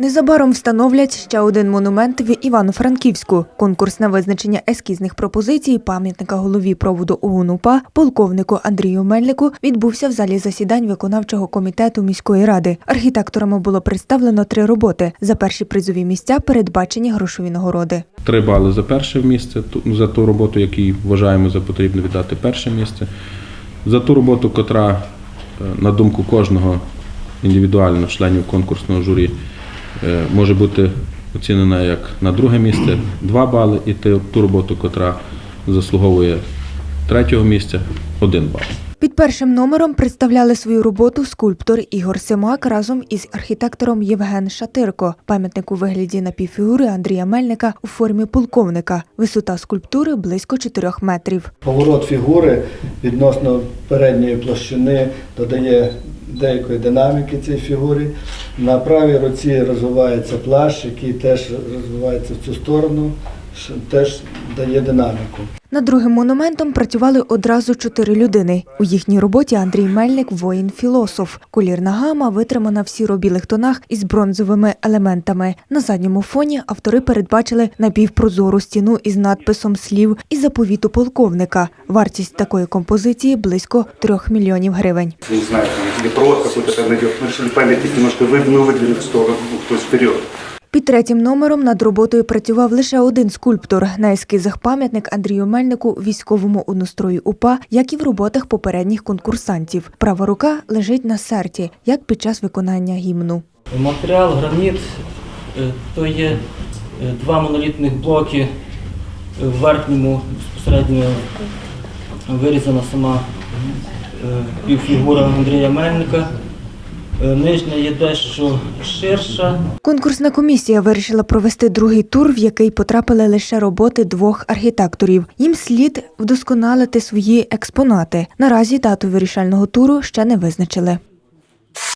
Незабаром встановлять ще один монумент в Івано-Франківську. Конкурс на визначення ескізних пропозицій пам'ятника голові проводу ОУН УПА полковнику Андрію Мельнику відбувся в залі засідань виконавчого комітету міської ради. Архітекторами було представлено три роботи. За перші призові місця передбачені грошові нагороди. Три бали за перше місце за ту роботу, яку вважаємо за потрібно віддати перше місце. За ту роботу, котра, е, на думку кожного індивідуально членів конкурсного журі, може бути оцінена як на друге місце 2 бали, і те- ту роботу, котра заслуговує третього місця 1 бал. Під першим номером представляли свою роботу скульптор Ігор Семак разом із архітектором Євген Шатирко. Пам'ятник у вигляді напівфігури Андрія Мельника у формі полковника. Висота скульптури близько 4 метрів. Поворот фігури відносно передньої площини додає деякої динаміки цій фігурі. На правій руці розвивається плащ, який теж розвивається в цю сторону, теж дає динаміку. Над другим монументом працювали одразу чотири людини. У їхній роботі Андрій Мельник воїн-філософ. Колірна гама витримана в сіро-білих тонах із бронзовими елементами. На задньому фоні автори передбачили напівпрозору стіну із надписом слів і заповіту полковника. Вартість такої композиції близько трьох мільйонів гривень. не знаю, там, или провод какой-то там идет. Мы решили памятник немножко вы- ну, выдвинуть в сторону, ну, то есть вперед. Під третім номером над роботою працював лише один скульптор. На ескізах пам'ятник Андрію Мельнику військовому однострою УПА, як і в роботах попередніх конкурсантів. Права рука лежить на серті, як під час виконання гімну. Матеріал граніт е, то є е, два монолітних блоки. Е, В верхньому безпосередньо вирізана сама півфігура Андрія Мельника. Е, Нижня є дещо ширша. Конкурсна комісія вирішила провести другий тур, в який потрапили лише роботи двох архітекторів. Їм слід вдосконалити свої експонати. Наразі дату вирішального туру ще не визначили.